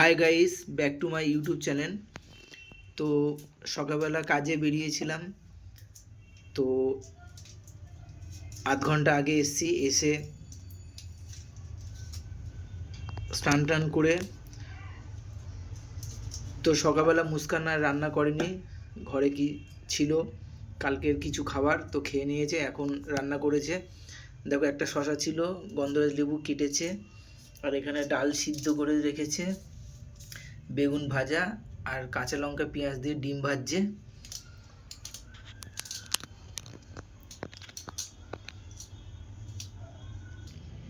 Hi guys back to my YouTube channel তো সকালবেলা কাজে বেরিয়েছিলাম। তো আধ ঘণ্টা আগে এসছি, এসে স্নান টান করে তো সকালবেলা মুস্কান আর রান্না করেনি, ঘরে কি ছিল, কালকের কিছু খাবার তো খেয়ে নিয়েছে, এখন রান্না করেছে। দেখো একটা শশা ছিল, গন্ধরাজ লেবু কেটেছে, আর এখানে ডাল সিদ্ধ করে রেখেছে। বেগুন ভাজা আর কাঁচা লঙ্কা পেঁয়াজ দিয়ে ডিম ভাজছে।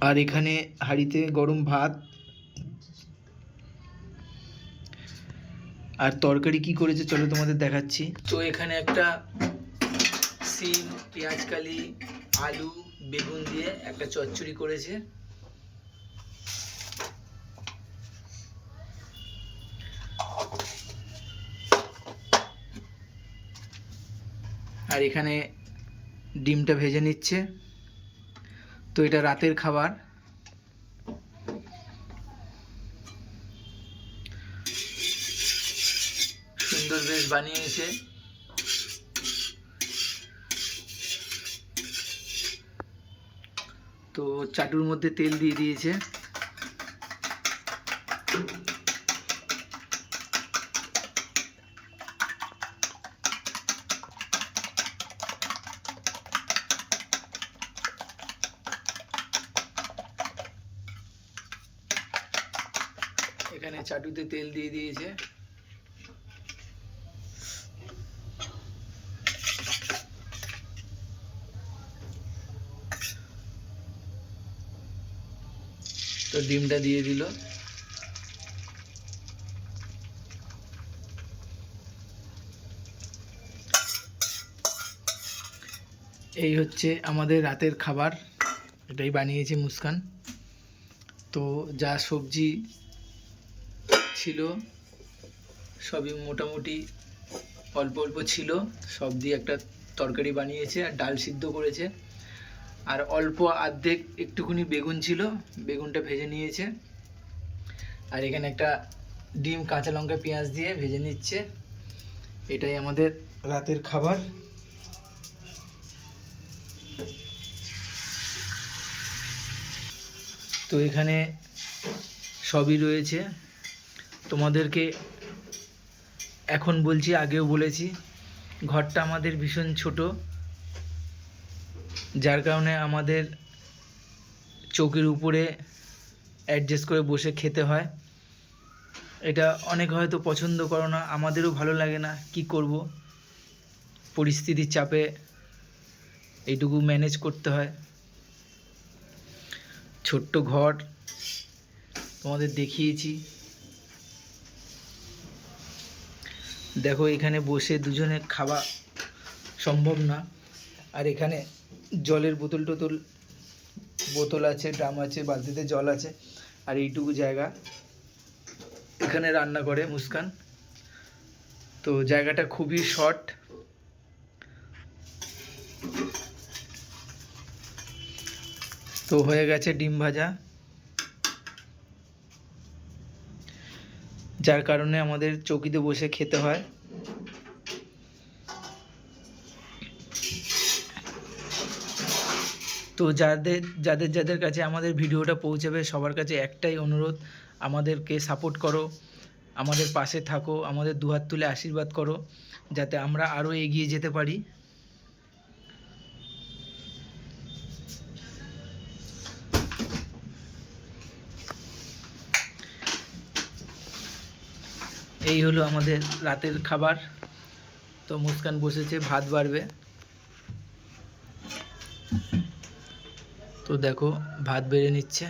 আর এখানে হাঁড়িতে গরম ভাত। আর তরকারি কি করেছে চলো তোমাদের দেখাচ্ছি। তো এখানে একটা সিম, পেঁয়াজ কালি, আলু, বেগুন দিয়ে একটা চচ্চড়ি করেছে। আর এখানে ডিমটা ভেজে নিচ্ছে। তো এটা রাতের খাবার। সুন্দর বেশ বানিয়েছে। তো চাটুর মধ্যে তেল দিয়ে দিয়েছে। এখানে চাটুতে তেল দিয়ে দিয়েছে। তো ডিমটা দিয়ে দিল। এই হচ্ছে আমাদের রাতের খাবার। এটাই বানিয়েছে মুস্কান। তো যা সবজি ছিল। সবই মোটামুটি অল্প অল্প ছিল। সব দিয়ে একটা তরকারি বানিয়েছে আর ডাল সিদ্ধ করেছে। আর অল্প আর্ধেক একটুখানি বেগুন ছিল, বেগুনটা ভেজে নিয়েছে। আর এখানে একটা ডিম কাঁচা লঙ্কা পেঁয়াজ দিয়ে ভেজে নিচ্ছে। এটাই আমাদের রাতের খাবার। তো এখানে সবই রয়েছে। তোমাদেরকে এখন বলছি, আগেও বলেছি, ঘরটা আমাদের ভীষণ ছোট। যার কারণে আমাদের চৌকির উপরে অ্যাডজাস্ট করে বসে খেতে হয়। এটা অনেক হয়তো পছন্দ করো না, আমাদেরও ভালো লাগে না, কি করব? পরিস্থিতির চাপে এইটুকু ম্যানেজ করতে হয়। ছোট্ট ঘর তোমাদের দেখিয়েছি। দেখো, এখানে বসে দুজনে খাওয়া সম্ভব না। আর এখানে জলের বোতল টোতল, বোতল আছে, ড্রাম আছে, বালতিতে জল আছে, আর এইটুকু জায়গা। এখানে রান্না করে মুস্কান। তো জায়গাটা খুবই শর্ট। তো হয়ে গেছে ডিম ভাজা। যার কারণে আমাদের চৌকিতে বসে খেতে হয়। তো যাদের যাদের যাদের কাছে আমাদের ভিডিওটা পৌঁছাবে, সবার কাছে একটাই অনুরোধ, আমাদেরকে সাপোর্ট করো, আমাদের পাশে থাকো, আমাদের দুহাত তুলে আশীর্বাদ করো, যাতে আমরা আরও এগিয়ে যেতে পারি। এই হলো আমাদের রাতের খাবার। তো মুস্কান বসেছে, ভাত বাড়বে। তো দেখো, ভাত বেড়ে নিচ্ছে।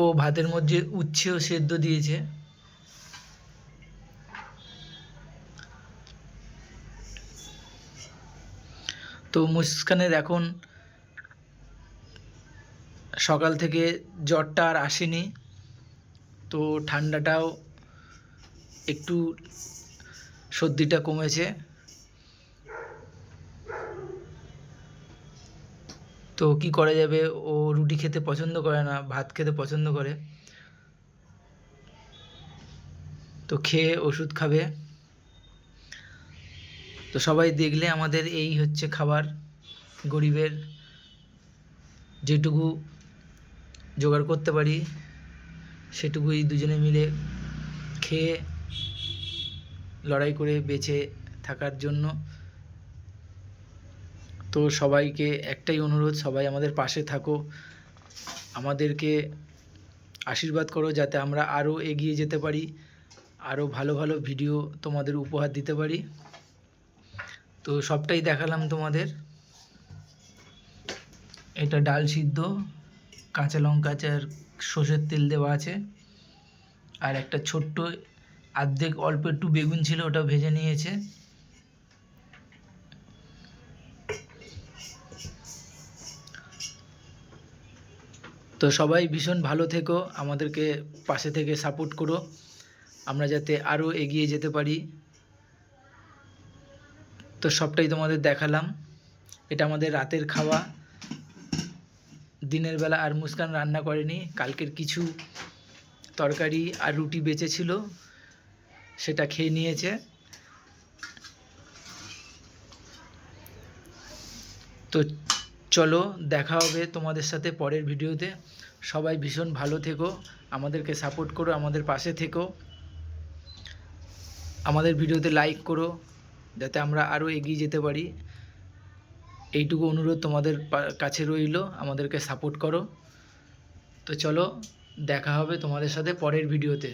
ও ভাতের মধ্যে উচ্ছেও সেদ্ধ দিয়েছে। তো মুস্কানের এখন সকাল থেকে জ্বরটা আর আসেনি। তো ঠান্ডাটাও একটু সর্দিটা কমেছে। তো কি করা যাবে? ও রুটি খেতে পছন্দ করে না, ভাত খেতে পছন্দ করে। তো খেয়ে ওষুধ খাবে। তো সবাই দেখলে আমাদের এই হচ্ছে খাবার গরিবের যেটুকু জোগাড় করতে পারি। সেটুকুই দুজনে মিলে খেয়ে, লড়াই করে বেঁচে থাকার জন্য। তো সবাইকে একটাই অনুরোধ, সবাই আমাদের পাশে থাকো। আমাদেরকে আশীর্বাদ করো যাতে আমরা আরও এগিয়ে যেতে পারি, আরও ভালো ভালো ভিডিও তোমাদের উপহার দিতে পারি। তো সবটাই দেখালাম তোমাদের। এটা ডাল সিদ্ধ। কাঁচা লঙ্কা আছে আর সর্ষের তেল দেওয়া আছে। আর একটা ছোট্ট আর্ধেক অল্প একটু বেগুন ছিল, ওটা ভেজে নিয়েছে। তো সবাই ভীষণ ভালো থেকো, আমাদেরকে পাশে থেকে সাপোর্ট করো। আমরা যাতে আরও এগিয়ে যেতে পারি। তো সবটাই তোমাদের দেখালাম। এটা আমাদের রাতের খাওয়া। দিনের বেলা আর মুস্কান রান্না করেনি। কালকের কিছু তরকারি আর রুটি বেঁচে ছিল সেটা খেয়ে নিয়েছে। তো চলো, দেখা হবে তোমাদের সাথে পরের ভিডিওতে। সবাই ভীষণ ভালো থেকো, আমাদেরকে সাপোর্ট করো, আমাদের পাশে থেকো। আমাদের ভিডিওতে লাইক করো, যাতে আমরা আরও এগিয়ে যেতে পারি। এইটুকু অনুরোধ তোমাদের কাছে রইল, আমাদেরকে সাপোর্ট করো। তো চলো, দেখা হবে তোমাদের সাথে পরের ভিডিওতে